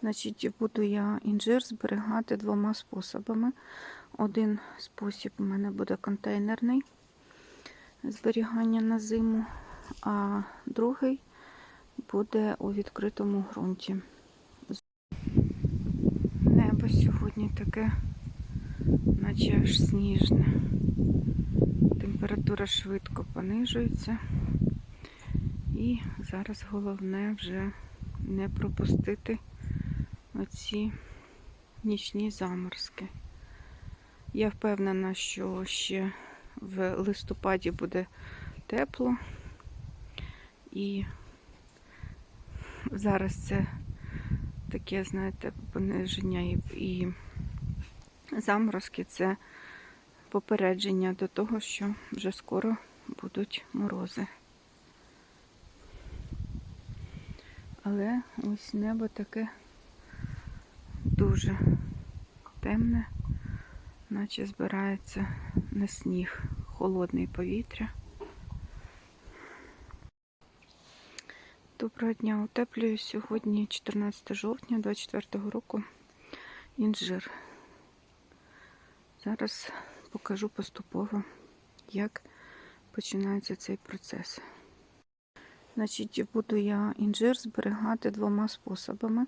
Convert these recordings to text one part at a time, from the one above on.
Значить, буду я інжир зберігати двома способами. Один спосіб у мене буде контейнерний зберігання на зиму, а другий буде у відкритому ґрунті. Небо сьогодні таке, наче аж сніжне. Температура швидко понижується. І зараз головне вже не пропустити оці нічні заморозки. Я впевнена, що ще в листопаді буде тепло. І зараз це таке, знаєте, пониження і, заморозки це попередження до того, що вже скоро будуть морози. Але ось небо таке дуже темне, наче збирається на сніг, холодне повітря. Доброго дня, утеплюю сьогодні 14 жовтня 24 року інжир. Зараз покажу поступово, як починається цей процес. Значить, буду я інжир зберігати двома способами.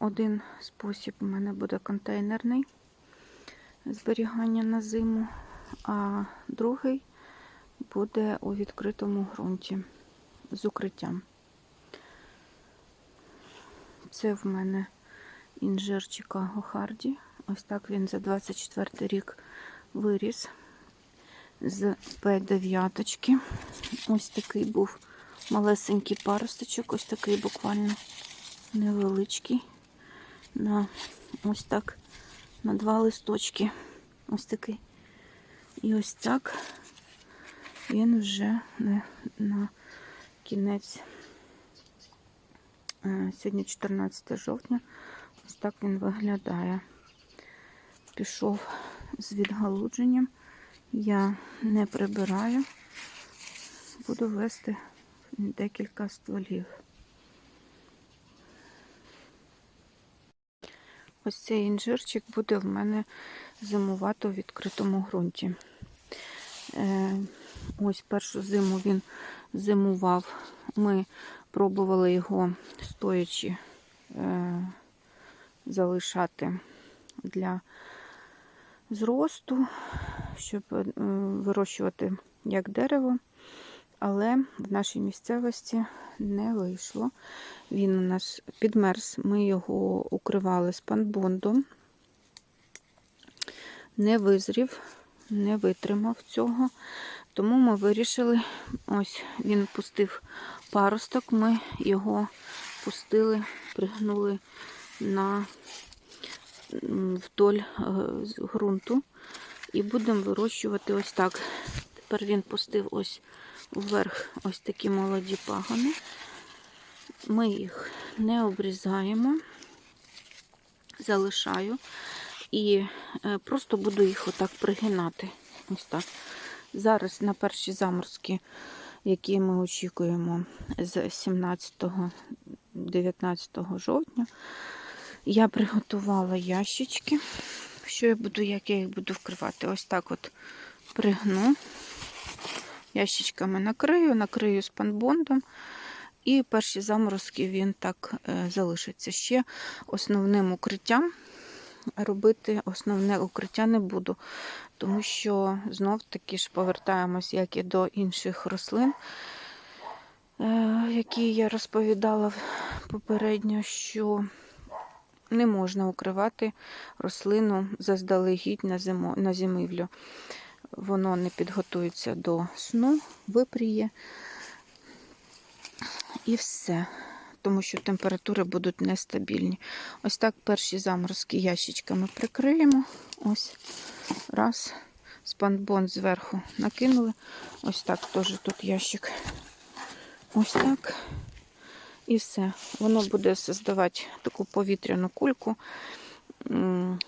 Один спосіб у мене буде контейнерний зберігання на зиму, а другий буде у відкритому ґрунті з укриттям. Це в мене інжир Чикаго Харді. Ось так він за 24 рік виріс з П9. Ось такий був малесенький паросточок, ось такий буквально невеличкий. На ось так на два листочки. Ось такий. І ось так він вже на, на кінець. е, Сьогодні 14 жовтня. Ось так він виглядає. Пішов з відгалудженням. Я не прибираю, буду вести декілька стволів. Ось цей інжирчик буде в мене зимувати у відкритому ґрунті. Е, Ось першу зиму він зимував. Ми пробували його стоячи е, залишати для зросту, щоб е, вирощувати як дерево, але в нашій місцевості не вийшло. Він у нас підмерз, ми його укривали спанбондом, не визрів, не витримав цього. Тому ми вирішили, ось він пустив паросток, ми його пустили, пригнули на вдоль е, ґрунту і будемо вирощувати ось так. Тепер він пустив ось вверх ось такі молоді пагони. Ми їх не обрізаємо, залишаю і е, просто буду їх отак пригинати. Ось так. Зараз на перші заморозки, які ми очікуємо з 17-19 жовтня, я приготувала ящички. Що я буду, як я їх буду вкривати? Ось так от пригну. Ящичками накрию, накрию спанбондом. І перші заморозки він так е, залишиться. Ще основним укриттям робити основне укриття не буду, тому що знов таки ж повертаємось, як і до інших рослин, е, які я розповідала попередньо, що не можна укривати рослину заздалегідь на, зимо, на зимівлю. Воно не підготується до сну, випріє і все. Тому що температури будуть нестабільні. Ось так перші заморозки ящичками прикриємо. Ось раз. Спанбон зверху накинули. Ось так теж тут ящик. Ось так. І все. Воно буде создавати таку повітряну кульку.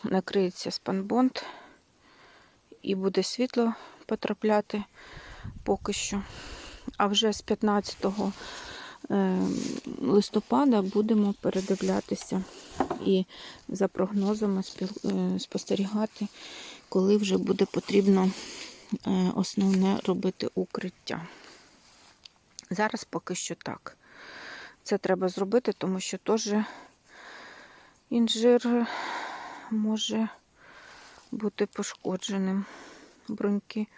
Накриється спанбонд і буде світло потрапляти поки що. А вже з 15 е, листопада будемо передивлятися і за прогнозами е, спостерігати, коли вже буде потрібно е, основне робити укриття. Зараз поки що так. Це треба зробити, тому що теж інжир може бути пошкодженим. Бруньки